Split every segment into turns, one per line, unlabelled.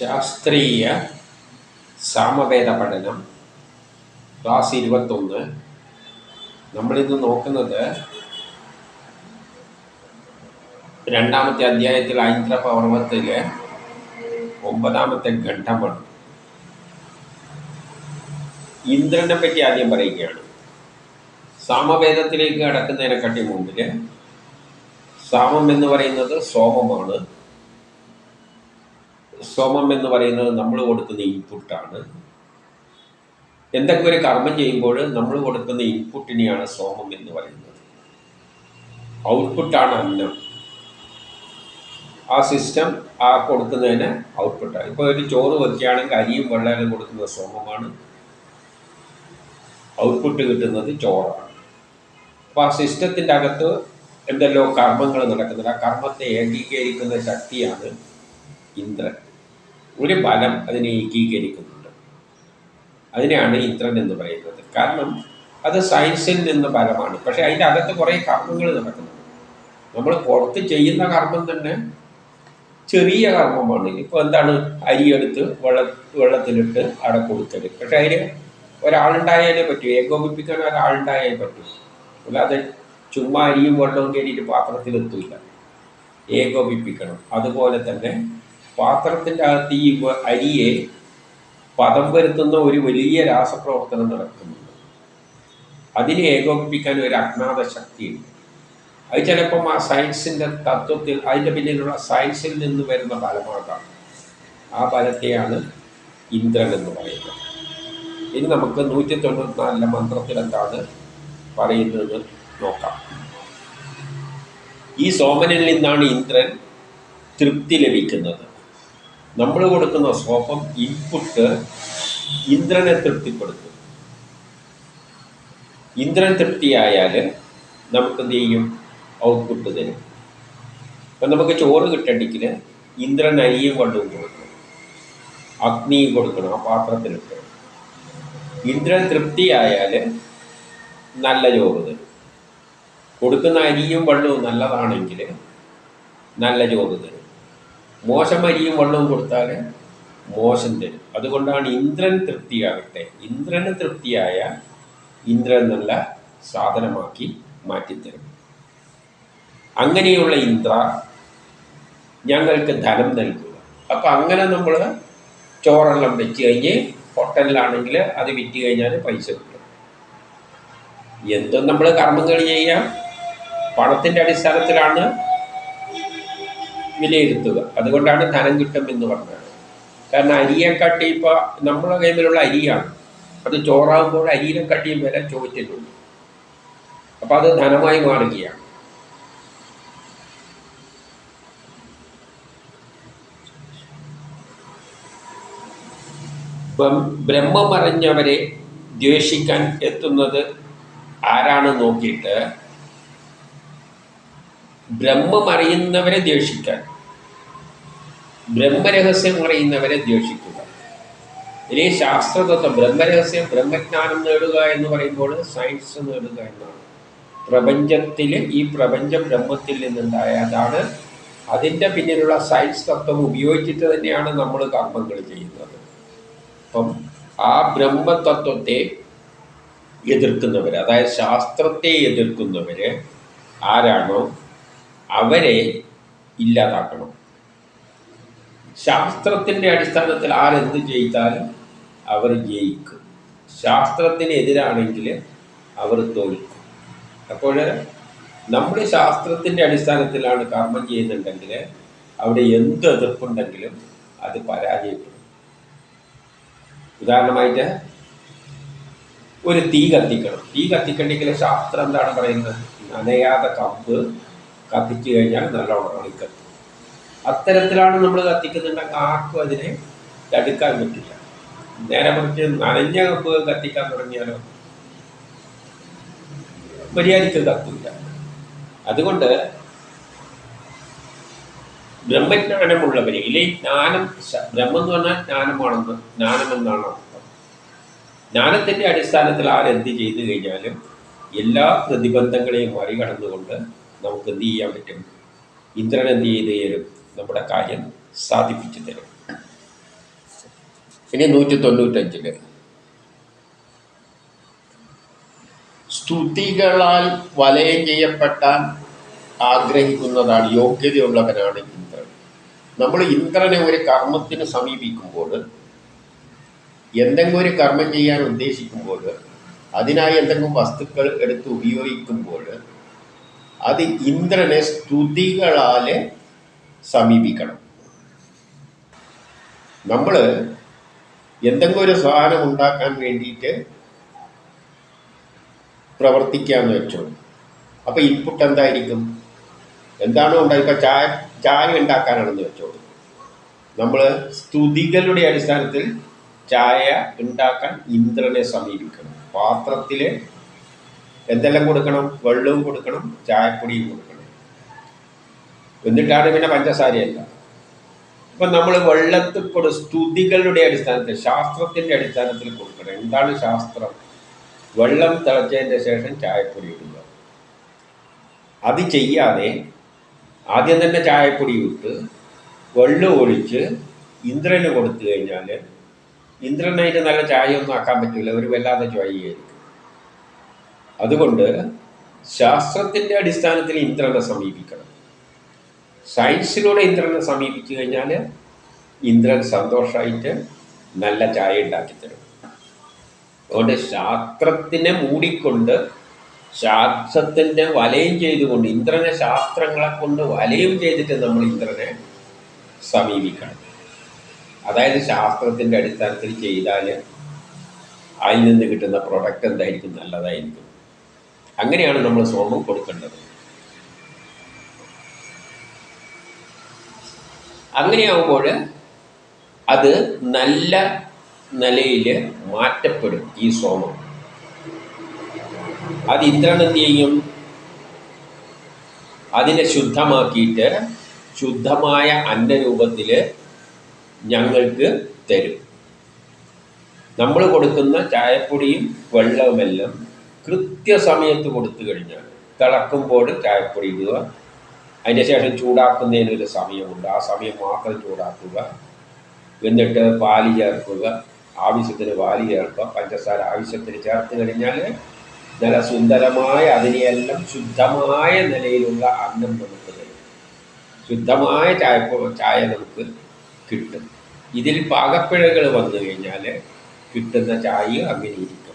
ശാസ്ത്രീയ സാമവേദ പഠനം ക്ലാസ് ഇരുപത്തൊന്ന്. നമ്മളിന്ന് നോക്കുന്നത് രണ്ടാമത്തെ അധ്യായത്തിൽ ഐന്ദ്ര പൗർവത്തിൽ ഒമ്പതാമത്തെ ഘട്ടമാണ്. ഇന്ദ്രനെ പറ്റി ആദ്യം പറയുകയാണ്. സാമവേദത്തിലേക്ക് കടക്കുന്നതിനെക്കാട്ടി മുമ്പിൽ സാമം എന്ന് പറയുന്നത് സോമമാണ്. സോമം എന്ന് പറയുന്നത് നമ്മൾ കൊടുക്കുന്ന ഇൻപുട്ടാണ് എന്തൊക്കെ ഒരു കർമ്മം ചെയ്യുമ്പോൾ നമ്മൾ കൊടുക്കുന്ന ഇൻപുട്ടിനെയാണ് സോമം എന്ന് പറയുന്നത്. ഔട്ട്പുട്ടാണ് അന്നം. ആ സിസ്റ്റം ആ കൊടുക്കുന്നതിന് ഔട്ട്പുട്ടാണ് ഇപ്പോൾ ഒരു ചോറ് വെക്കുകയാണെങ്കിൽ അരിയും വെള്ളാലും കൊടുക്കുന്നത് സോമമാണ്. ഔട്ട്പുട്ട് കിട്ടുന്നത് ചോറാണ്. അപ്പോൾ ആ സിസ്റ്റത്തിന്റെ അകത്ത് എന്തെല്ലോ കർമ്മങ്ങൾ നടക്കുന്നുണ്ട്. ആ കർമ്മത്തെ ഏകീകരിക്കുന്ന ശക്തിയാണ് ഇന്ദ്രൻ. ഒരു ബലം അതിനെ ഏകീകരിക്കുന്നുണ്ട്. അതിനെയാണ് ഇന്ദ്രൻ എന്ന് പറയുന്നത്. കാരണം അത് സയൻസിൽ നിന്ന് ബലമാണ്. പക്ഷെ അതിന്റെ അകത്ത് കുറേ കർമ്മങ്ങൾ നടക്കുന്നുണ്ട്. നമ്മൾ പുറത്ത് ചെയ്യുന്ന കർമ്മം തന്നെ ചെറിയ കർമ്മമാണ്. ഇപ്പോൾ എന്താണ്? അരിയെടുത്ത് വെള്ള വെള്ളത്തിലിട്ട് അവിടെ കൊടുത്തത് പക്ഷെ അതിന് ഒരാളുണ്ടായാലേ പറ്റൂ. ഏകോപിപ്പിക്കാൻ ഒരാളുണ്ടായാലേ പറ്റൂ. അല്ലാതെ ചുമ്മാ അരിയും വെള്ളവും കയറിയിട്ട് പാത്രത്തിലെത്തില്ല. ഏകോപിപ്പിക്കണം. അതുപോലെ തന്നെ പാത്രത്തിന്റെ അകത്ത് ഈ അരിയെ പദം വരുത്തുന്ന ഒരു വലിയ രാസപ്രവർത്തനം നടക്കുന്നുണ്ട്. അതിനെ ഏകോപിപ്പിക്കാൻ ഒരു അജ്ഞാത ശക്തിയുണ്ട്. അത് ചിലപ്പം ആ സയൻസിന്റെ തത്വത്തിൽ അതിന്റെ പിന്നിലുള്ള സയൻസിൽ നിന്ന് വരുന്ന ഫലമാകാം. ആ ഫലത്തെയാണ് ഇന്ദ്രൻ എന്ന് പറയുന്നത്. ഇനി നമുക്ക് നൂറ്റി തൊണ്ണൂറ്റിനാലിലെ മന്ത്രത്തിൽ എന്താണ് പറയുന്നത് നോക്കാം. ഈ സോമനിൽ നിന്നാണ് ഇന്ദ്രൻ തൃപ്തി ലഭിക്കുന്നത്. നമ്മൾ കൊടുക്കുന്ന സ്വപ്നം ഇൻപുട്ട് ഇന്ദ്രനെ തൃപ്തിപ്പെടുത്തും. ഇന്ദ്രൻ തൃപ്തിയായാൽ നമുക്ക് എന്ത് ചെയ്യും? ഔട്ട്പുട്ട് തരും. ഇപ്പം നമുക്ക് ചോറ് കിട്ടണ്ടെങ്കിൽ ഇന്ദ്രൻ അരിയും കൊണ്ടും കൊടുക്കണം. അഗ്നിയും കൊടുക്കണം ആ പാത്രത്തിലിട്ട് ഇന്ദ്രൻ തൃപ്തിയായാൽ നല്ല ചോറ് തരും. കൊടുക്കുന്ന അരിയും വെള്ളവും നല്ലതാണെങ്കിൽ നല്ല ചോറ് തരും. മോശം അരിയും വെള്ളവും കൊടുത്താൽ മോശം തരും. അതുകൊണ്ടാണ് ഇന്ദ്രൻ തൃപ്തിയാകട്ടെ. ഇന്ദ്രന് തൃപ്തിയായ ഇന്ദ്രൻ നല്ല സാധനമാക്കി മാറ്റിത്തരും അങ്ങനെയുള്ള ഇന്ദ്ര ഞങ്ങൾക്ക് ധനം നൽകുക. അപ്പം അങ്ങനെ നമ്മൾ ചോറെല്ലാം വെച്ച് കഴിഞ്ഞ് ഹോട്ടലിലാണെങ്കിൽ അത് വിറ്റ് കഴിഞ്ഞാൽ പൈസ കിട്ടും. എന്തും നമ്മൾ കർമ്മങ്ങൾ ചെയ്യാം. പണത്തിന്റെ അടിസ്ഥാനത്തിലാണ് വിലയിരുത്തുക. അതുകൊണ്ടാണ് ധനം കിട്ടും എന്ന് പറഞ്ഞത്. കാരണം അരിയെക്കാട്ടി ഇപ്പോൾ നമ്മളെ കയ്യിലുള്ള അരിയാണ്. അത് ചോറാകുമ്പോൾ അരിയിനെക്കാട്ടിയും വില ചോദിച്ചിട്ടുണ്ട്. അപ്പോൾ അത് ധനമായി മാറുകയാണ്. ബ്രം- ബ്രഹ്മമറിഞ്ഞവരെ ദ്വേഷിക്കാൻ എത്തുന്നത് ആരാണ് നോക്കിയിട്ട് ബ്രഹ്മമറിയുന്നവരെ ദേഷിക്കാൻ ബ്രഹ്മരഹസ്യം അറിയുന്നവരെ ദേഷിക്കുക ഇനി ശാസ്ത്രതത്വം ബ്രഹ്മരഹസ്യം ബ്രഹ്മജ്ഞാനം നേടുക എന്ന് പറയുമ്പോൾ സയൻസ് നേടുക എന്നാണ്. പ്രപഞ്ചത്തിൽ ഈ പ്രപഞ്ച ബ്രഹ്മത്തിൽ നിന്നുണ്ടായതാണ്. അതിന്റെ പിന്നിലുള്ള സയൻസ് തത്വം ഉപയോഗിച്ചിട്ട് തന്നെയാണ് നമ്മൾ കർമ്മങ്ങൾ ചെയ്യുന്നത്. അപ്പം ആ ബ്രഹ്മതത്വത്തെ എതിർക്കുന്നവർ അതായത് ശാസ്ത്രത്തെ എതിർക്കുന്നവർ ആരാണോ അവരെ ഇല്ലാതാക്കണം. ശാസ്ത്രത്തിന്റെ അടിസ്ഥാനത്തിൽ ആരെന്ത് ജയിച്ചാലും അവർ ജയിക്കും. ശാസ്ത്രത്തിനെതിരാണെങ്കിൽ അവർ തോൽക്കും. അപ്പോൾ നമ്മുടെ ശാസ്ത്രത്തിന്റെ അടിസ്ഥാനത്തിലാണ് കർമ്മം ചെയ്യുന്നുണ്ടെങ്കിൽ അവിടെ എന്ത് എതിർപ്പുണ്ടെങ്കിലും അത് പരാജയപ്പെടും. ഉദാഹരണമായിട്ട് ഒരു തീ കത്തിക്കണം. തീ കത്തിക്കണമെങ്കിൽ ശാസ്ത്രം എന്താണ് പറയുന്നത്? നനയാതെ കമ്പ് കത്തിച്ചു കഴിഞ്ഞാൽ നല്ലോണം ഉണക്കത്തും അത്തരത്തിലാണ് നമ്മൾ കത്തിക്കുന്നുണ്ട്. ആർക്കും അതിനെ തടുക്കാൻ പറ്റില്ല. നേരെ മറിച്ച് നനഞ്ഞ കപ്പുകൾ കത്തിക്കാൻ തുടങ്ങിയാലോ? മര്യാദയ്ക്ക് കത്തില്ല. അതുകൊണ്ട് ബ്രഹ്മജ്ഞാനമുള്ളവരെ ഇല്ലേ ജ്ഞാനം ബ്രഹ്മം എന്ന് പറഞ്ഞാൽ ജ്ഞാനമാണെന്ന് ജ്ഞാനം എന്നാണ് അർത്ഥം? ജ്ഞാനത്തിന്റെ അടിസ്ഥാനത്തിൽ ആരെന്ത് ചെയ്തു കഴിഞ്ഞാലും എല്ലാ പ്രതിബന്ധങ്ങളെയും മറികടന്നുകൊണ്ട് നമുക്ക് എന്ത് ചെയ്യാൻ പറ്റും? ഇന്ദ്രൻ എന്ത് ചെയ്ത് തരും? നമ്മുടെ കാര്യം സാധിപ്പിച്ചു തരും. ഇനി നൂറ്റി തൊണ്ണൂറ്റഞ്ചിൽ സ്തുതികളാൽ വലയം ചെയ്യപ്പെട്ടാൻ ആഗ്രഹിക്കുന്നതാണ് യോഗ്യതയുള്ളവനാണ് ഇന്ദ്രൻ. നമ്മൾ ഇന്ദ്രനെ ഒരു കർമ്മത്തിന് സമീപിക്കുമ്പോൾ എന്തെങ്കിലും ഒരു കർമ്മം ചെയ്യാൻ ഉദ്ദേശിക്കുമ്പോൾ അതിനായി എന്തെങ്കിലും വസ്തുക്കൾ എടുത്ത് ഉപയോഗിക്കുമ്പോൾ അത് ഇന്ദ്രനെ സ്തുതികളാൽ സമീപിക്കണം. നമ്മൾ എന്തെങ്കിലും ഒരു സാധനം ഉണ്ടാക്കാൻ വേണ്ടിയിട്ട് പ്രവർത്തിക്കാന്ന് വെച്ചോ. അപ്പോൾ ഇൻപുട്ട് എന്തായിരിക്കും? എന്താണോ ഉണ്ടായി? ചായ ചായ ഉണ്ടാക്കാനാണെന്ന് വെച്ചോ. നമ്മൾ സ്തുതികളുടെ അടിസ്ഥാനത്തിൽ ചായ ഉണ്ടാക്കാൻ ഇന്ദ്രനെ സമീപിക്കണം. പാത്രത്തിൽ എന്തെല്ലാം കൊടുക്കണം? വെള്ളവും കൊടുക്കണം ചായപ്പൊടിയും കൊടുക്കണം. എന്നിട്ടാണ് പിന്നെ പഞ്ചസാരയല്ല. ഇപ്പം നമ്മൾ വെള്ളത്തിൽ കൊടു സ്തുതികളുടെ അടിസ്ഥാനത്തിൽ ശാസ്ത്രത്തിന്റെ അടിസ്ഥാനത്തിൽ കൊടുക്കണം. എന്താണ് ശാസ്ത്രം? വെള്ളം തിളച്ചതിന്റെ ശേഷം ചായപ്പൊടി ഇടുക. അത് ചെയ്യാതെ ആദ്യം തന്നെ ചായപ്പൊടി ഇട്ട് വെള്ളം ഒഴിച്ച് ഇന്ദ്രന് കൊടുത്തു കഴിഞ്ഞാൽ ഇന്ദ്രനായിട്ട് നല്ല ചായ ഒന്നും ആക്കാൻ പറ്റില്ല. ഒരു വല്ലാതെ ചുവയായിരിക്കും അതുകൊണ്ട് ശാസ്ത്രത്തിന്റെ അടിസ്ഥാനത്തിൽ ഇന്ദ്രനെ സമീപിക്കണം. സയൻസിലൂടെ ഇന്ദ്രനെ സമീപിച്ചു കഴിഞ്ഞാൽ ഇന്ദ്രൻ സന്തോഷമായിട്ട് നല്ല ചായ ഉണ്ടാക്കി തരും. അതുകൊണ്ട് ശാസ്ത്രത്തിനെ മൂടിക്കൊണ്ട് ശാസ്ത്രത്തിന്റെ വലയം ചെയ്തുകൊണ്ട് ഇന്ദ്രനെ ശാസ്ത്രങ്ങളെ കൊണ്ട് വലയം ചെയ്തിട്ട് നമ്മൾ ഇന്ദ്രനെ സമീപിക്കണം. അതായത് ശാസ്ത്രത്തിന്റെ അടിസ്ഥാനത്തിൽ ചെയ്താൽ അതിൽ നിന്ന് കിട്ടുന്ന പ്രൊഡക്റ്റ് എന്തായിരിക്കും? നല്ലതായിരിക്കും. അങ്ങനെയാണ് നമ്മൾ സോമം കൊടുക്കേണ്ടത്. അങ്ങനെയാകുമ്പോൾ അത് നല്ല നിലയിൽ മാറ്റപ്പെടും ഈ സോമം അത് ഇന്ദ്രൻ ചെയ്യും? അതിനെ ശുദ്ധമാക്കിയിട്ട് ശുദ്ധമായ അന്നരൂപത്തിൽ ഞങ്ങൾക്ക് തരും. നമ്മൾ കൊടുക്കുന്ന ചായപ്പൊടിയും വെള്ളവുമെല്ലാം കൃത്യസമയത്ത് കൊടുത്തു കഴിഞ്ഞാൽ തിളക്കുമ്പോൾ ചായപ്പൊടി ഇടുക. അതിന്റെ ശേഷം ചൂടാക്കുന്നതിന് ഒരു സമയമുണ്ട്. ആ സമയം മാത്രം ചൂടാക്കുക. എന്നിട്ട് പാൽ ചേർക്കുക. ആവശ്യത്തിന് പാൽ ചേർക്കുക. പഞ്ചസാര ആവശ്യത്തിന് ചേർത്ത് കഴിഞ്ഞാൽ നല്ല സുന്ദരമായ അതിനെയെല്ലാം ശുദ്ധമായ നിലയിലുള്ള അന്നം നമുക്ക് തരും. ശുദ്ധമായ ചായ ചായ നമുക്ക് കിട്ടും. ഇതിൽ പാകപ്പിഴകൾ വന്നു കഴിഞ്ഞാൽ കിട്ടുന്ന ചായ അങ്ങനെ ഇരിക്കും.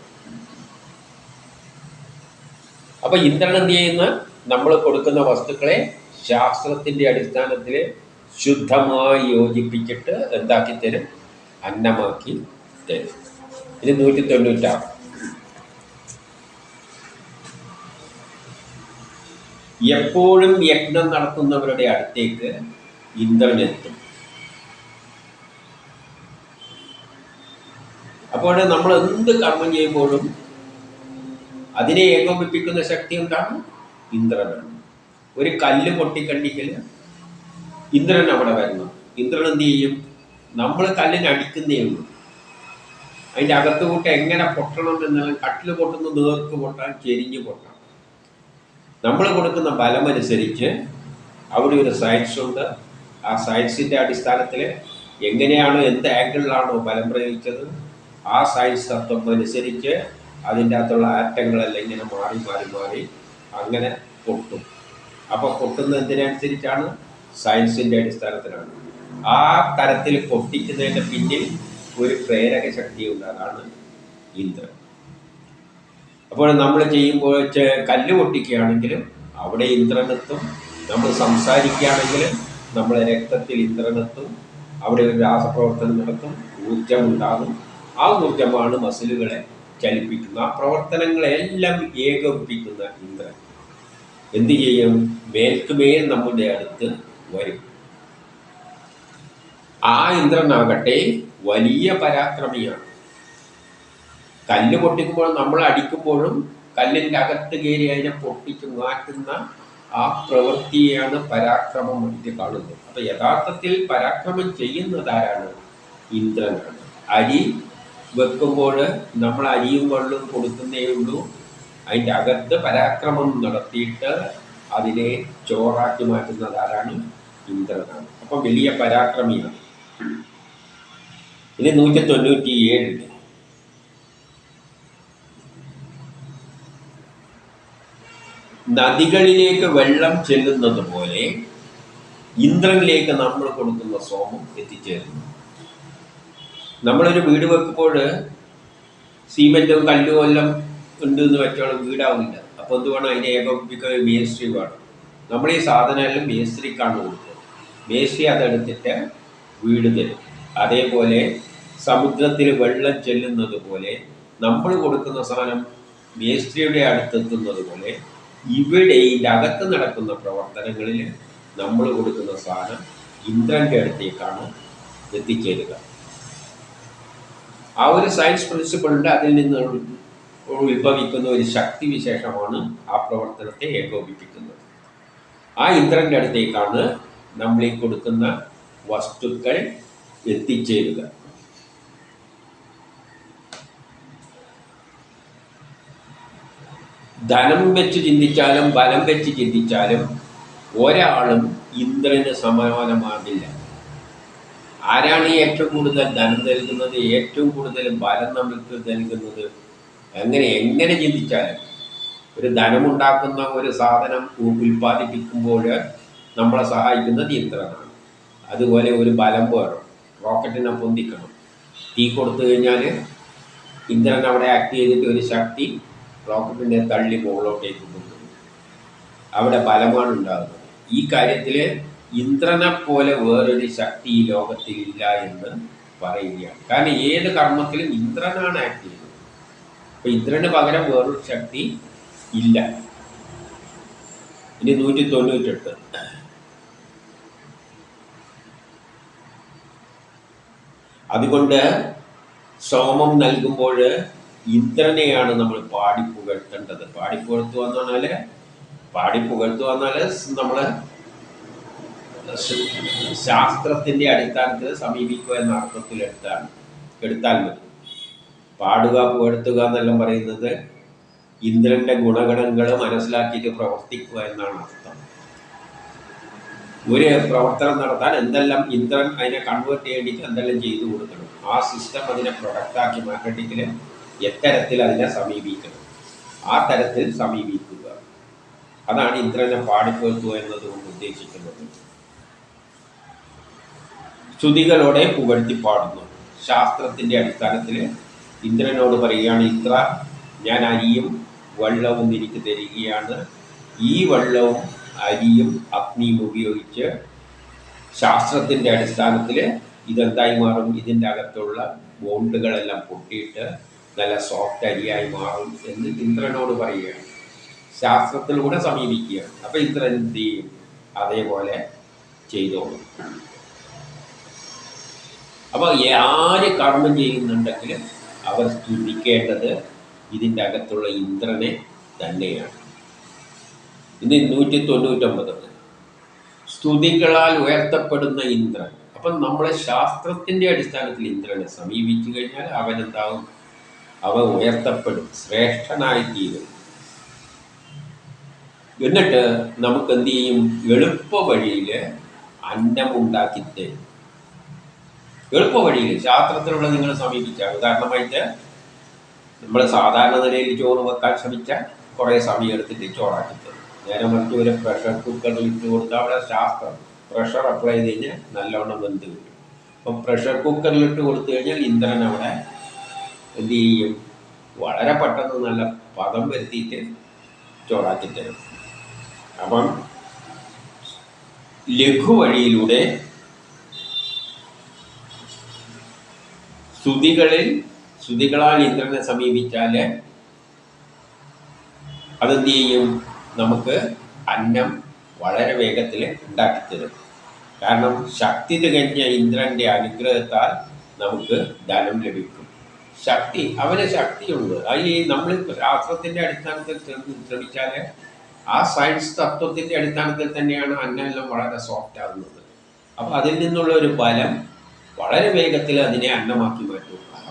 അപ്പൊ ഇന്ദ്രൻ എന്ത് ചെയ്യുന്ന? നമ്മൾ കൊടുക്കുന്ന വസ്തുക്കളെ ശാസ്ത്രത്തിന്റെ അടിസ്ഥാനത്തിൽ ശുദ്ധമായി യോജിപ്പിച്ചിട്ട് എന്താക്കി തരും? അന്നമാക്കി തരും. ഇനി നൂറ്റി തൊണ്ണൂറ്റാറ് എപ്പോഴും യജ്ഞം നടത്തുന്നവരുടെ അടുത്തേക്ക് ഇന്ദ്രൻ അപ്പോൾ നമ്മൾ എന്ത് കർമ്മം ചെയ്യുമ്പോഴും അതിനെ ഏകോപിപ്പിക്കുന്ന ശക്തി എന്താണ്? ഇന്ദ്രനാണ് ഒരു കല്ല് പൊട്ടിക്കണ്ടിക്കൽ ഇന്ദ്രൻ അവിടെ വരുന്നു ഇന്ദ്രൻ എന്ത് ചെയ്യും? നമ്മൾ കല്ലിന് അടിക്കുന്നേ ഉള്ളൂ. അതിന്റെ അകത്ത് കൂട്ട് എങ്ങനെ പൊട്ടണം എന്നുള്ള കട്ടിൽ പൊട്ടുന്ന നേർക്ക് പൊട്ടാൻ ചെരിഞ്ഞ് പൊട്ടാം. നമ്മൾ കൊടുക്കുന്ന ബലമനുസരിച്ച് അവിടെ ഒരു സയൻസ് ഉണ്ട്. ആ സയൻസിന്റെ അടിസ്ഥാനത്തിൽ എങ്ങനെയാണോ എന്ത് ആംഗിളിലാണോ ബലം പ്രയോഗിച്ചത്? ആ സയൻസ് തത്വം അനുസരിച്ച് അതിന്റെ അകത്തുള്ള ആറ്റങ്ങളെല്ലാം ഇങ്ങനെ മാറി മാറി മാറി അങ്ങനെ പൊട്ടും. അപ്പോൾ പൊട്ടുന്നതിനനുസരിച്ചാണ് സയൻസിന്റെ അടിസ്ഥാനത്തിലാണ്. ആ തരത്തിൽ പൊട്ടിക്കുന്നതിന്റെ പിന്നിൽ ഒരു പ്രേരക ശക്തിയുണ്ട് അതാണ് ഇന്ദ്രൻ. അപ്പോൾ നമ്മൾ ചെയ്യുമ്പോൾ കല്ല് പൊട്ടിക്കുകയാണെങ്കിലും അവിടെ ഇന്ദ്രനെത്തും നമ്മൾ സംസാരിക്കുകയാണെങ്കിൽ നമ്മളെ രക്തത്തിൽ ഇന്ദ്രനെത്തും അവിടെ ഒരു രാസപ്രവർത്തനം നടത്തും ഊർജമുണ്ടാകും ആ ഊർജമാണ് മസിലുകളെ ചലിപ്പിക്കുന്ന ആ പ്രവർത്തനങ്ങളെല്ലാം ഏകോപിപ്പിക്കുന്ന ഇന്ദ്രൻ. എന്ത് ചെയ്യും? മേൽക്കുമേൽ നമ്മുടെ അടുത്ത് വരും. ആ ഇന്ദ്രനാകട്ടെ വലിയ പരാക്രമിയാണ്. കല്ല് പൊട്ടിക്കുമ്പോൾ നമ്മൾ അടിക്കുമ്പോഴും കല്ലിന്റെ അകത്ത് കയറി അതിനെ പൊട്ടിച്ച് മാറ്റുന്ന ആ പ്രവൃത്തിയാണ് പരാക്രമം എന്ന് കാണുന്നത്. അപ്പൊ യഥാർത്ഥത്തിൽ പരാക്രമം ചെയ്യുന്നതാരാണ്? ഇന്ദ്രനാണ്. അരി വെക്കുമ്പോൾ നമ്മൾ അരിയും വെള്ളവും കൊടുക്കുന്നേ ഉള്ളൂ. അതിന്റെ അകത്ത് പരാക്രമം നടത്തിയിട്ട് അതിനെ ചോറാക്കി മാറ്റുന്നത് ആരാണ്? ഇന്ദ്രനാണ്. അപ്പം വലിയ പരാക്രമിയാണ്. ഇനി നൂറ്റി തൊണ്ണൂറ്റി ഏഴിൽ നദികളിലേക്ക് വെള്ളം ചെല്ലുന്നത് പോലെ ഇന്ദ്രനിലേക്ക് നമ്മൾ കൊടുക്കുന്ന സോമം എത്തിച്ചേരുന്നു. നമ്മളൊരു വീട് വെക്കുമ്പോൾ സിമെന്റും കല്ലും എല്ലാം ഉണ്ട് എന്ന് വെച്ചോളം വീടാവില്ല അപ്പോൾ എന്ത് വേണം അതിനെ ഏകോപിപ്പിക്കാൻ മേസ്ത്രി വേണം. നമ്മൾ ഈ സാധനമെല്ലാം മേസ്ത്രിക്കാണ് കൊടുക്കുക. മേസ്ത്രി അതെടുത്തിട്ട് വീട് തരും. അതേപോലെ സമുദ്രത്തിൽ വെള്ളം ചെല്ലുന്നത് പോലെ നമ്മൾ കൊടുക്കുന്ന സാധനം മേസ്ത്രിയുടെ അടുത്തെത്തുന്നത് പോലെ ഇവിടെ ഇതിന്റെ അകത്ത് നടക്കുന്ന പ്രവർത്തനങ്ങളിൽ നമ്മൾ കൊടുക്കുന്ന സാധനം ഇന്ദ്രന്റെ അടുത്തേക്കാണ് എത്തിച്ചേരുക. ആ ഒരു സയൻസ് പ്രിൻസിപ്പിൾ ഉണ്ട് അതിൽ നിന്ന് ഉത്ഭവിക്കുന്ന ഒരു ശക്തി വിശേഷമാണ് ആ പ്രവർത്തനത്തെ ഏകോപിപ്പിക്കുന്നത്. ആ ഇന്ദ്രന്റെ അടുത്തേക്കാണ് നമ്മൾ ഈ കൊടുക്കുന്ന വസ്തുക്കൾ എത്തിച്ചേരുക. ധനം വെച്ച് ചിന്തിച്ചാലും ബലം വെച്ച് ചിന്തിച്ചാലും ഒരാളും ഇന്ദ്രന് സമാനമാകില്ല. ആരാണ് ഏറ്റവും കൂടുതൽ ധനം നൽകുന്നത് ഏറ്റവും കൂടുതൽ ബലം നമുക്ക് നൽകുന്നത്? അങ്ങനെ എങ്ങനെ ചിന്തിച്ചാലും ഒരു ധനമുണ്ടാക്കുന്ന ഒരു സാധനം ഉൽപ്പാദിപ്പിക്കുമ്പോൾ നമ്മളെ സഹായിക്കുന്നത് ഇന്ദ്രനാണ് അതുപോലെ ഒരു ബലം വേണം റോക്കറ്റിനെ പൊന്തിക്കണം. തീ കൊടുത്തു കഴിഞ്ഞാൽ ഇന്ദ്രൻ അവിടെ ആക്ട് ചെയ്തിട്ട് ഒരു ശക്തി റോക്കറ്റിനെ തള്ളി മുകളിലോട്ടേക്ക് കൊണ്ടുവരും. അവിടെ ബലമാണ് ഉണ്ടാകുന്നത്. ഈ കാര്യത്തിൽ ഇന്ദ്രനെ പോലെ വേറൊരു ശക്തി ഈ ലോകത്തിലില്ല എന്ന് പറയുകയാണ്. കാരണം ഏത് കർമ്മത്തിലും ഇന്ദ്രനാണ് ആക്ട് ചെയ്യുന്നത്. അപ്പൊ ഇന്ദ്രന് പകരം വേറൊരു ശക്തി ഇല്ല. ഇനി നൂറ്റി തൊണ്ണൂറ്റെട്ട് അതുകൊണ്ട് സോമം നൽകുമ്പോൾ ഇന്ദ്രനെയാണ് നമ്മൾ പാടി പുകഴ്ത്തേണ്ടത്. പാടി പുകഴ്ത്തുക എന്ന് പറഞ്ഞാൽ പാടി പുകഴ്ത്തുക എന്നാൽ നമ്മൾ ശാസ്ത്രത്തിന്റെ അടിസ്ഥാനത്തിൽ സമീപിക്കുക എന്ന അർത്ഥത്തിൽ എടുത്താൽ എടുത്താൽ മതി. പാടുക പുകഴ്ത്തുക എന്നെല്ലാം പറയുന്നത് ഇന്ദ്രന്റെ ഗുണഗണങ്ങൾ മനസ്സിലാക്കിയിട്ട് പ്രവർത്തിക്കുക എന്നാണ് അർത്ഥം. ഒരു പ്രവർത്തനം നടത്താൻ എന്തെല്ലാം ഇന്ദ്രൻ അതിനെ കൺവേർട്ട് ചെയ്യേണ്ടിട്ട് എന്തെല്ലാം ചെയ്തു കൊടുക്കണം. ആ സിസ്റ്റം അതിനെ പ്രൊഡക്റ്റാക്കി മാറ്റണമെങ്കിൽ എത്തരത്തിൽ അതിനെ സമീപിക്കണം. ആ തരത്തിൽ സമീപിക്കുക. അതാണ് ഇന്ദ്രനെ പാടിപ്പോർത്തുക എന്നതുകൊണ്ട് ഉദ്ദേശിക്കുന്നത്. സ്തുതികളോടെ പുകഴ്ത്തി പാടുന്നു. ശാസ്ത്രത്തിന്റെ അടിസ്ഥാനത്തിൽ ഇന്ദ്രനോട് പറയുകയാണ് ഇത്ര ഞാൻ അരിയും വെള്ളവും എനിക്ക് തരികയാണ്. ഈ വെള്ളവും അരിയും അഗ്നിയും ഉപയോഗിച്ച് ശാസ്ത്രത്തിന്റെ അടിസ്ഥാനത്തിൽ ഇതെന്തായി മാറും? ഇതിന്റെ അകത്തുള്ള ബോണ്ടുകളെല്ലാം പൊട്ടിയിട്ട് നല്ല സോഫ്റ്റ് അരിയായി മാറും എന്ന് ഇന്ദ്രനോട് പറയുകയാണ്. ശാസ്ത്രത്തിലൂടെ സമീപിക്കുകയാണ്. അപ്പൊ ഇന്ദ്രൻ എന്ത് ചെയ്യും? അതേപോലെ ചെയ്തോളും. അപ്പൊ ആര് കർമ്മം ചെയ്യുന്നുണ്ടെങ്കിലും അവർ സ്തുതിക്കേണ്ടത് ഇതിന്റെ അകത്തുള്ള ഇന്ദ്രനെ തന്നെയാണ്. ഇത് നൂറ്റി തൊണ്ണൂറ്റൊമ്പത് സ്തുതികളാൽ ഉയർത്തപ്പെടുന്ന ഇന്ദ്രൻ. അപ്പം നമ്മളെ ശാസ്ത്രത്തിന്റെ അടിസ്ഥാനത്തിൽ ഇന്ദ്രനെ സമീപിച്ചു കഴിഞ്ഞാൽ അവൻ എന്താവും? അവൻ ഉയർത്തപ്പെടും ശ്രേഷ്ഠനായി തീരും എന്നിട്ട് നമുക്ക് എന്ത് ചെയ്യും? എളുപ്പ വഴിയിൽ അന്നമുണ്ടാക്കി തരും. എളുപ്പ വഴിയിൽ ശാസ്ത്രത്തിലുള്ള നിങ്ങൾ സമീപിച്ചാൽ ഉദാഹരണമായിട്ട് നമ്മൾ സാധാരണ നിലയിൽ ചോറ് വെക്കാൻ ശ്രമിച്ചാൽ കുറേ സമയം എടുത്തിട്ട് ചോറാക്കി തരും. നേരെ മറിച്ച് ഒരു പ്രഷർ കുക്കറിൽ ഇട്ട് കൊടുത്താൽ അവിടെ ശാസ്ത്രം പ്രഷർ അപ്ലൈ ചെയ്ത് കഴിഞ്ഞാൽ നല്ലവണ്ണം വെന്ത് കിട്ടും. അപ്പം പ്രഷർ കുക്കറിൽ ഇട്ട് കൊടുത്തു കഴിഞ്ഞാൽ ഇന്ധനം അവിടെ എന്ത് ചെയ്യും? വളരെ പെട്ടെന്ന് നല്ല പദം വരുത്തിയിട്ട് ചോറാക്കി തരും. അപ്പം ലഘു വഴിയിലൂടെ സ്തുതികളിൽ സ്തുതികളാൽ ഇന്ദ്രനെ സമീപിച്ചാൽ അതെന്ത് ചെയ്യും നമുക്ക് അന്നം വളരെ വേഗത്തിൽ ഉണ്ടാക്കിത്തരും. കാരണം ശക്തി തികഞ്ഞ ഇന്ദ്രന്റെ അനുഗ്രഹത്താൽ നമുക്ക് ധനം ലഭിക്കും. ശക്തി അവന് ശക്തിയുണ്ട്. അത് ഈ നമ്മൾ ശാസ്ത്രത്തിന്റെ അടിസ്ഥാനത്തിൽ ശ്രമി- ശ്രമിച്ചാൽ ആ സയൻസ് തത്വത്തിന്റെ അടിസ്ഥാനത്തിൽ തന്നെയാണ് അന്നെല്ലാം വളരെ സോഫ്റ്റ് ആകുന്നത്. അപ്പോൾ അതിൽ നിന്നുള്ള ഒരു ബലം വളരെ വേഗത്തിൽ അതിനെ അന്നമാക്കി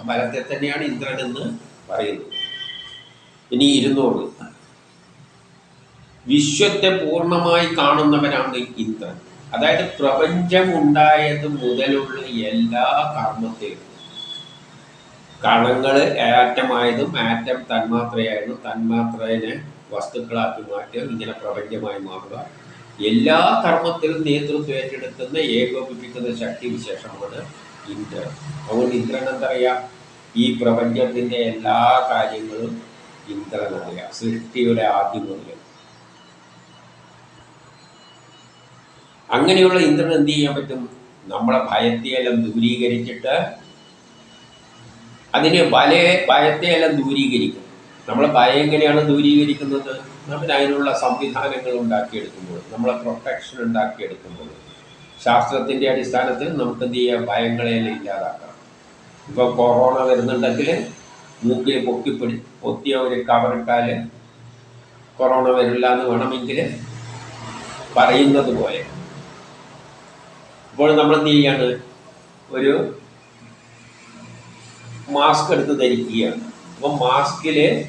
ബലത്തെ തന്നെയാണ് ഇന്ദ്രൻ എന്ന് പറയുന്നത്. ഇനി ഇരുന്നൂറ്. വിശ്വത്തെ പൂർണമായി കാണുന്നവനാണ് ഇന്ദ്രൻ. അതായത് പ്രപഞ്ചം ഉണ്ടായത് മുതലുള്ള എല്ലാ കർമ്മത്തിലും കണങ്ങൾ ആറ്റമായതും ആറ്റം തന്മാത്രയായതും തന്മാത്രയെ വസ്തുക്കളാക്കി മാറ്റുക ഇങ്ങനെ പ്രപഞ്ചമായി മാറുക. എല്ലാ കർമ്മത്തിലും നേതൃത്വം ഏറ്റെടുക്കുന്ന ഏകോപിപ്പിക്കുന്ന ശക്തി വിശേഷമാണ് ഇന്ദ്രൻ അതുകൊണ്ട് ഇന്ദ്രൻ എന്തറിയാം? ഈ പ്രപഞ്ചത്തിന്റെ എല്ലാ കാര്യങ്ങളും ഇന്ദ്രൻ അറിയാം. സൃഷ്ടിയുടെ ആദ്യം മുതൽ അങ്ങനെയുള്ള ഇന്ദ്രൻ എന്ത് ചെയ്യാൻ പറ്റും? നമ്മളെ ഭയത്തെയെല്ലാം ദൂരീകരിച്ചിട്ട് അതിന് വല ഭയത്തെയെല്ലാം ദൂരീകരിക്കും. നമ്മളെ ഭയം എങ്ങനെയാണ് ദൂരീകരിക്കുന്നത്? നമ്മൾ അതിനുള്ള സംവിധാനങ്ങൾ ഉണ്ടാക്കിയെടുക്കുമ്പോൾ നമ്മളെ പ്രൊട്ടക്ഷൻ ഉണ്ടാക്കിയെടുക്കുമ്പോൾ. ശാസ്ത്രത്തിന്റെ അടിസ്ഥാനത്തിൽ നമുക്ക് എന്ത് ചെയ്യാം ഭയങ്ങളെല്ലാം ഇല്ലാതാക്കാം ഇപ്പോൾ കൊറോണ വരുന്നുണ്ടെങ്കിൽ മൂക്കിൽ പൊക്കിപ്പിടി പൊത്തിയ ഒരു കവറിട്ടാൽ കൊറോണ വരില്ല എന്ന് വേണമെങ്കിൽ പറയുന്നത് പോലെ. ഇപ്പോൾ നമ്മൾ എന്ത് ചെയ്യാണ്? ഒരു മാസ്ക് എടുത്ത് ധരിക്കുകയാണ്. അപ്പം മാസ്കിൽ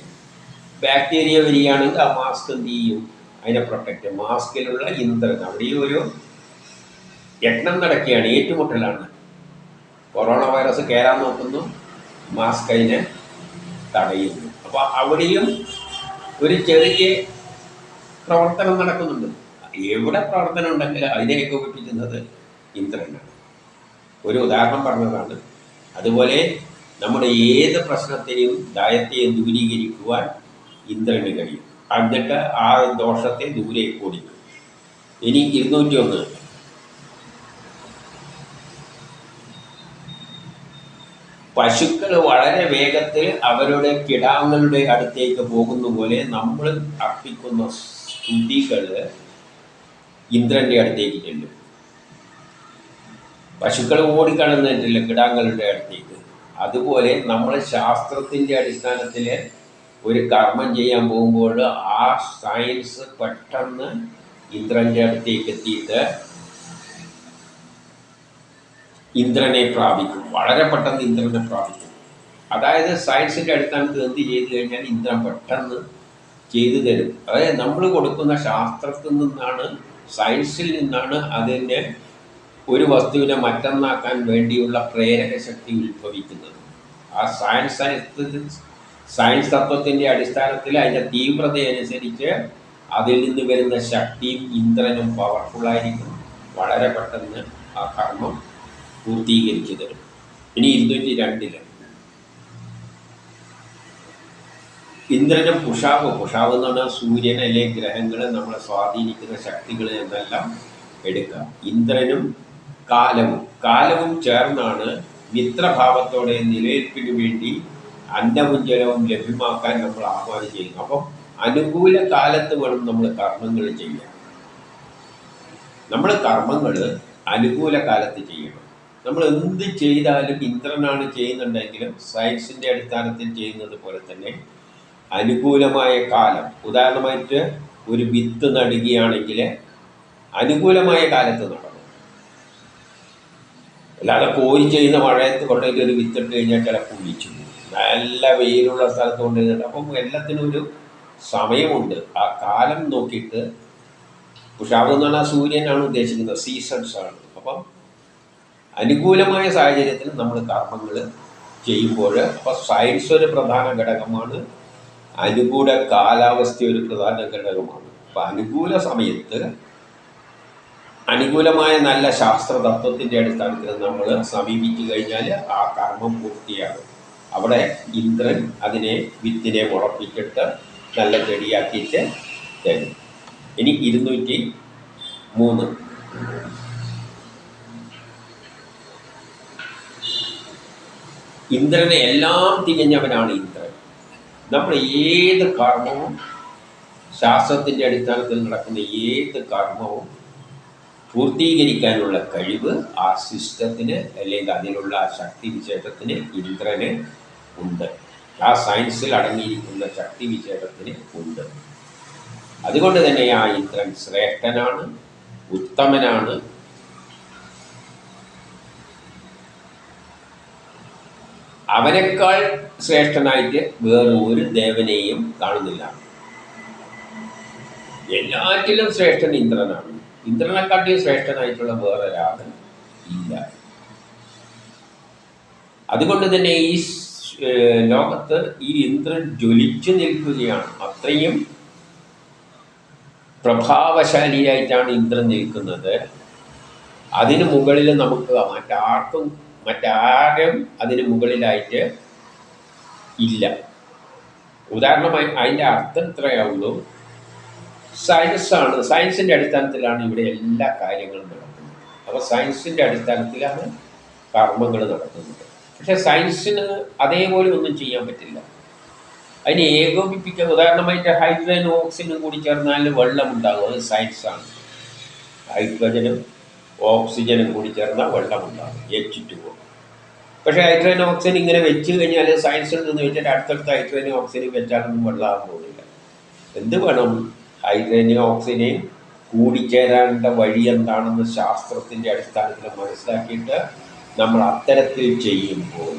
ബാക്ടീരിയ വരികയാണെങ്കിൽ ആ മാസ്ക് എന്ത് ചെയ്യും? അതിനെ പ്രൊട്ടക്റ്റ് മാസ്കിലുള്ള ഇന്ധനം അവിടെയും ഒരു യജ്ഞം നടക്കുകയാണ് ഏറ്റുമുട്ടലാണ്. കൊറോണ വൈറസ് കയറാൻ നോക്കുന്നു മാസ്ക് അതിനെ തടയുന്നു. അപ്പോൾ അവിടെയും ഒരു ചെറിയ പ്രവർത്തനം നടക്കുന്നുണ്ട്. എവിടെ പ്രവർത്തനം ഉണ്ടെങ്കിൽ അതിനെ ഏകോപിപ്പിക്കുന്നത് ഇന്ദ്രനാണ്. ഒരു ഉദാഹരണം പറഞ്ഞതാണ് അതുപോലെ നമ്മുടെ ഏത് പ്രശ്നത്തെയും ദായത്തെയും ദൂരീകരിക്കുവാൻ ഇന്ദ്രന് കഴിയും. എന്നിട്ട് ആ ദോഷത്തെ ദൂരെ ഓടിക്കും. ഇനി ഇരുന്നൂറ്റി ഒന്ന് പശുക്കൾ വളരെ വേഗത്തിൽ അവരുടെ കിടാങ്ങളുടെ അടുത്തേക്ക് പോകുന്ന പോലെ നമ്മൾ അർപ്പിക്കുന്ന സ്തുതികൾ ഇന്ദ്രന്റെ അടുത്തേക്ക് ചെല്ലും. പശുക്കൾ ഓടിക്കളഞ്ഞിട്ടില്ല കിടാങ്ങളുടെ അടുത്തേക്ക്. അതുപോലെ നമ്മൾ ശാസ്ത്രത്തിന്റെ അടിസ്ഥാനത്തിൽ ഒരു കർമ്മം ചെയ്യാൻ പോകുമ്പോൾ ആ സയൻസ് പെട്ടെന്ന് ഇന്ദ്രന്റെ അടുത്തേക്ക് എത്തിയിട്ട് ഇന്ദ്രനെ പ്രാപിക്കും. വളരെ പെട്ടെന്ന് ഇന്ദ്രനെ പ്രാപിക്കും. അതായത് സയൻസിന്റെ അടിസ്ഥാനത്തിൽ എന്ത് ചെയ്തു കഴിഞ്ഞാൽ ഇന്ദ്രൻ പെട്ടെന്ന് ചെയ്തു തരും. അതായത് നമ്മൾ കൊടുക്കുന്ന ശാസ്ത്രത്തിൽ നിന്നാണ് സയൻസിൽ നിന്നാണ് അതിന്റെ ഒരു വസ്തുവിനെ മറ്റൊന്നാക്കാൻ വേണ്ടിയുള്ള പ്രേരക ശക്തി ഉത്ഭവിക്കുന്നത്. ആ സയൻസ് സയൻസ് തത്വത്തിന്റെ അടിസ്ഥാനത്തിൽ അതിന്റെ തീവ്രത അനുസരിച്ച് അതിൽ നിന്ന് വരുന്ന ശക്തിയും ഇന്ദ്രനും പവർഫുള്ളായിരിക്കും വളരെ പെട്ടെന്ന് ആ കർമ്മം പൂർത്തീകരിച്ചു തരും ഇനി ഇരുന്നൂറ്റി രണ്ടിൽ. ഇന്ദ്രനും പുഷാവ് പുഷാവ് എന്ന് പറഞ്ഞാൽ സൂര്യൻ അല്ലെ ഗ്രഹങ്ങളെ നമ്മളെ സ്വാധീനിക്കുന്ന ശക്തികൾ എന്നെല്ലാം എടുക്കാം. ഇന്ദ്രനും കാലവും. കാലവും ചേർന്നാണ് മിത്രഭാവത്തോടെ നിലനിൽപ്പിന് വേണ്ടി അന്നവും ജലവും ലഭ്യമാക്കാൻ നമ്മൾ ആഹ്വാനം ചെയ്യുന്നു അപ്പം അനുകൂല കാലത്ത് വേണം നമ്മൾ കർമ്മങ്ങൾ ചെയ്യാൻ. നമ്മൾ കർമ്മങ്ങൾ അനുകൂല കാലത്ത് ചെയ്യണം. നമ്മൾ എന്ത് ചെയ്താലും ഇന്ദ്രനാണ് ചെയ്യുന്നുണ്ടെങ്കിലും സയൻസിന്റെ അടിസ്ഥാനത്തിൽ ചെയ്യുന്നത് പോലെ തന്നെ അനുകൂലമായ കാലം. ഉദാഹരണമായിട്ട് ഒരു വിത്ത് നടുകയാണെങ്കിൽ അനുകൂലമായ കാലത്ത് നടണം അല്ലാതെ കോരി ചെയ്യുന്ന മഴയത്ത് കൊണ്ടെങ്കിൽ ഒരു വിത്തിട്ട് കഴിഞ്ഞാൽ ചിലപ്പോൾ വിളിച്ചു നല്ല വെയിലുള്ള സ്ഥലത്ത് കൊണ്ടുവരുന്നുണ്ട് അപ്പം എല്ലാത്തിനും ഒരു സമയമുണ്ട്. ആ കാലം നോക്കിയിട്ട് പുഷാവ് എന്ന് ആ സൂര്യനാണ് ഉദ്ദേശിക്കുന്നത് സീസൺസ് ആണ് അപ്പം അനുകൂലമായ സാഹചര്യത്തിൽ നമ്മൾ കർമ്മങ്ങൾ ചെയ്യുമ്പോൾ അപ്പോൾ സയൻസ് ഒരു പ്രധാന ഘടകമാണ് അനുകൂല കാലാവസ്ഥ ഒരു പ്രധാന ഘടകമാണ്. അപ്പം അനുകൂല സമയത്ത് അനുകൂലമായ നല്ല ശാസ്ത്ര തത്വത്തിന്റെ അടിസ്ഥാനത്തിൽ നമ്മൾ സമീപിച്ചു കഴിഞ്ഞാൽ ആ കർമ്മം പൂർത്തിയാകും. അവിടെ ഇന്ദ്രൻ അതിനെ വിത്തിനെ മുളപ്പിച്ചിട്ട് നല്ല ചെടിയാക്കിയിട്ട് തരും. ഇനി ഇരുന്നൂറ്റി മൂന്ന്. ഇന്ദ്രനെ എല്ലാം തികഞ്ഞവനാണ് ഇന്ദ്രൻ. നമ്മൾ ഏത് കർമ്മവും ശാസ്ത്രത്തിന്റെ അടിസ്ഥാനത്തിൽ നടക്കുന്ന ഏത് കർമ്മവും പൂർത്തീകരിക്കാനുള്ള കഴിവ് ആ സിസ്റ്റത്തിന് അല്ലെങ്കിൽ അതിനുള്ള ആ ശക്തി വിശേഷത്തിന് ഇന്ദ്രന് ഉണ്ട്. ആ സയൻസിൽ അടങ്ങിയിരിക്കുന്ന ശക്തി വിശേഷത്തിന് ഉണ്ട്. അതുകൊണ്ട് തന്നെ ആ ഇന്ദ്രൻ ശ്രേഷ്ഠനാണ് ഉത്തമനാണ് അവനേക്കാൾ ശ്രേഷ്ഠനായിട്ട് വേറെ ഒരു ദേവനെയും കാണുന്നില്ല. എല്ലാറ്റിലും ശ്രേഷ്ഠൻ ഇന്ദ്രനാണ്. ഇന്ദ്രനെക്കാട്ടിയും ശ്രേഷ്ഠനായിട്ടുള്ള വേറെ ഒരാൾ ഇല്ല. അതുകൊണ്ട് തന്നെ ഈ ലോകത്ത് ഈ ഇന്ദ്രൻ ജ്വലിച്ചു നിൽക്കുകയാണ്. അത്രയും പ്രഭാവശാലിയായിട്ടാണ് ഇന്ദ്രൻ നിൽക്കുന്നത്. അതിനു മുകളിൽ നമുക്ക് മറ്റാർക്കും മറ്റാരും അതിന് മുകളിലായിട്ട് ഇല്ല. ഉദാഹരണമായി അതിന്റെ അർത്ഥം ഇത്രയാവുള്ളൂ സയൻസാണ് സയൻസിന്റെ അടിസ്ഥാനത്തിലാണ് ഇവിടെ എല്ലാ കാര്യങ്ങളും നടക്കുന്നത്. അപ്പോൾ സയൻസിന്റെ അടിസ്ഥാനത്തിലാണ് കർമ്മങ്ങൾ നടക്കുന്നത്. പക്ഷേ സയൻസിന് അതേപോലെ ഒന്നും ചെയ്യാൻ പറ്റില്ല. അതിനെ ഏകോപിപ്പിക്കാൻ ഉദാഹരണമായിട്ട് ഹൈഡ്രജൻ ഓക്സിജനും കൂടി ചേർന്നാൽ വെള്ളം ഉണ്ടാകും അത് സയൻസാണ് ഹൈഡ്രജനും ഓക്സിജനും കൂടി ചേർന്നാൽ വെള്ളം ഉണ്ടാകും എച്ച് ടു പക്ഷേ ഹൈഡ്രോജൻ ഓക്സിജൻ ഇങ്ങനെ വെച്ച് കഴിഞ്ഞാൽ സയൻസിൽ നിന്ന് വെച്ചിട്ട് അടുത്തടുത്ത് ഹൈഡ്രോജൻ ഓക്സിജൻ വെച്ചാലൊന്നും വെള്ളമാകാൻ പോകുന്നില്ല. എന്ത് വേണം? ഹൈഡ്രോജൻ ഓക്സിജനെയും കൂടിച്ചേരാനുള്ള വഴി എന്താണെന്ന് ശാസ്ത്രത്തിന്റെ അടിസ്ഥാനത്തിൽ മനസ്സിലാക്കിയിട്ട് നമ്മൾ അത്തരത്തിൽ ചെയ്യുമ്പോൾ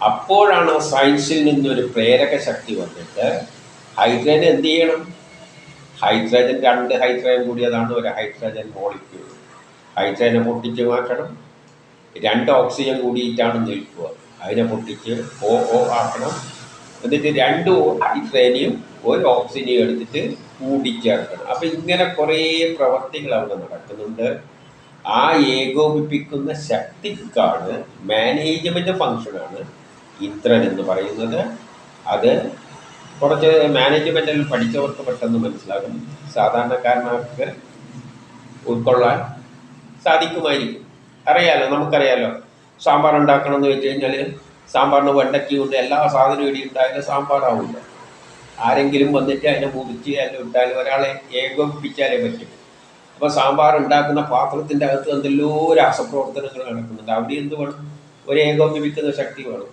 അപ്പോഴാണ് സയൻസിൽ നിന്നൊരു പ്രേരക ശക്തി വന്നിട്ട് ഹൈഡ്രജൻ എന്ത് ചെയ്യണം? ഹൈഡ്രജൻ രണ്ട് ഹൈഡ്രജൻ കൂടിയതാണ് ഒരു ഹൈഡ്രജൻ മോളിക്യൂൾ ഹൈഡ്രജനെ പൊട്ടിച്ച് മാറ്റണം. രണ്ട് ഓക്സിജൻ കൂടിയിട്ടാണ് നിൽക്കുക. അതിനെ പൊട്ടിച്ച് ഓ ഓ ആക്കണം. എന്നിട്ട് രണ്ട് ഹൈഡ്രജനെയും ഒരു ഓക്സിജനെയും എടുത്തിട്ട് കൂടിച്ചേർക്കണം. അപ്പം ഇങ്ങനെ കുറേ പ്രവർത്തികൾ അവിടെ നടക്കുന്നുണ്ട്. ആ ഏകോപിപ്പിക്കുന്ന ശക്തിക്കാണ് മാനേജ്മെന്റ് ഫങ്ഷനാണ് ഇന്ദ്രൻ എന്ന് പറയുന്നത്. അത് കുറച്ച് മാനേജ്മെന്റിൽ പഠിച്ചവർക്ക് പെട്ടെന്ന് മനസ്സിലാകും. സാധാരണക്കാരനാർക്ക് ഉൾക്കൊള്ളാൻ സാധിക്കുമായിരിക്കും. അറിയാലോ നമുക്കറിയാലോ. സാമ്പാർ ഉണ്ടാക്കണം എന്ന് വെച്ച് കഴിഞ്ഞാൽ സാമ്പാറിന് വെണ്ടയ്ക്കുണ്ട് എല്ലാ സാധനവും ഇടി ഉണ്ടായാലും സാമ്പാറാവില്ല. ആരെങ്കിലും വന്നിട്ട് അതിനെ മുറിച്ച് അതിനെ ഇട്ടാൽ ഒരാളെ ഏകോപിപ്പിച്ചാലേ പറ്റും. അപ്പോൾ സാമ്പാർ ഉണ്ടാക്കുന്ന പാത്രത്തിന്റെ അകത്ത് എന്തെല്ലോ രാസപ്രവർത്തനങ്ങൾ നടക്കുന്നുണ്ട്. അവിടെ എന്ത് വേണം? ഒരു ഏകോപിപ്പിക്കുന്ന ശക്തി വേണം.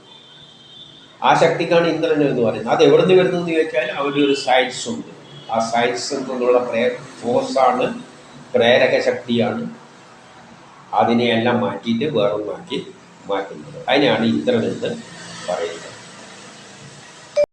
ആ ശക്തിക്കാണ് ഇന്ദ്രൻ എന്ന് പറയുന്നത്. അത് എവിടെ നിന്ന് വരുന്നതെന്ന് ചോദിച്ചാൽ അവിടെ ഒരു സയൻസ് ഉണ്ട്. ആ സയൻസ് എന്നുള്ള പ്രേ ഫോഴ്സാണ് പ്രേരക ശക്തിയാണ് അതിനെയെല്ലാം മാറ്റിയിട്ട് വേറൊന്നാക്കി മാറ്റുന്നത്. അതിനാണ് ഇന്ദ്രൻ എന്ന് പറയുന്നത്.